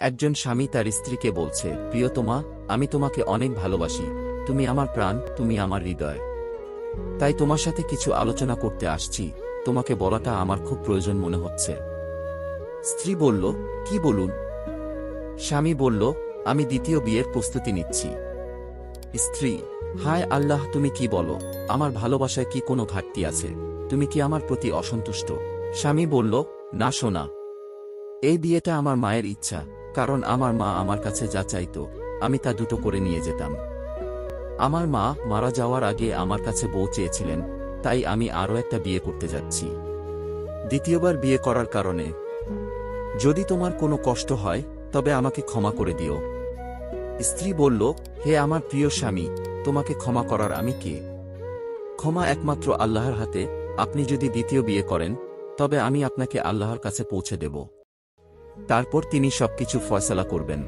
একজন স্বামী তার স্ত্রীকে বলছে প্রিয়তমা আমি তোমাকে অনেক ভালোবাসি। তুমি আমার প্রাণ, তুমি আমার হৃদয়। তাই তোমার সাথে কিছু আলোচনা করতে আসছি। তোমাকে বলাটা আমার খুব প্রয়োজন মনে হচ্ছে। স্ত্রী বলল, কি বলুন? স্বামী বলল, আমি দ্বিতীয় বিয়ের প্রস্তুতি নিচ্ছি। স্ত্রী, হায় আল্লাহ, তুমি কি বলো? আমার ভালোবাসায় কি কোনো ঘাটতি আছে? তুমি কি আমার প্রতি অসন্তুষ্ট? স্বামী বলল, না শোনা এই বিয়েটা আমার মায়ের ইচ্ছা। কারণ আমার মা আমার কাছে যা চাইতো, আমি তা দুটো করে নিয়ে যেতাম। আমার মা মারা যাওয়ার আগে আমার কাছে বউ চেয়েছিলেন, তাই আমি আরও একটা বিয়ে করতে যাচ্ছি। দ্বিতীয়বার বিয়ে করার কারণে। যদি তোমার কোনো কষ্ট হয়, তবে আমাকে ক্ষমা করে দিও। স্ত্রী বলল, হে আমার প্রিয় স্বামী, তোমাকে ক্ষমা করার আমি কে? ক্ষমা একমাত্র আল্লাহর হাতে, আপনি যদি দ্বিতীয় বিয়ে করেন, তবে আমি আপনাকে আল্লাহর কাছে পৌঁছে দেব। তারপর তিনি সবকিছু ফয়সলা করবেন।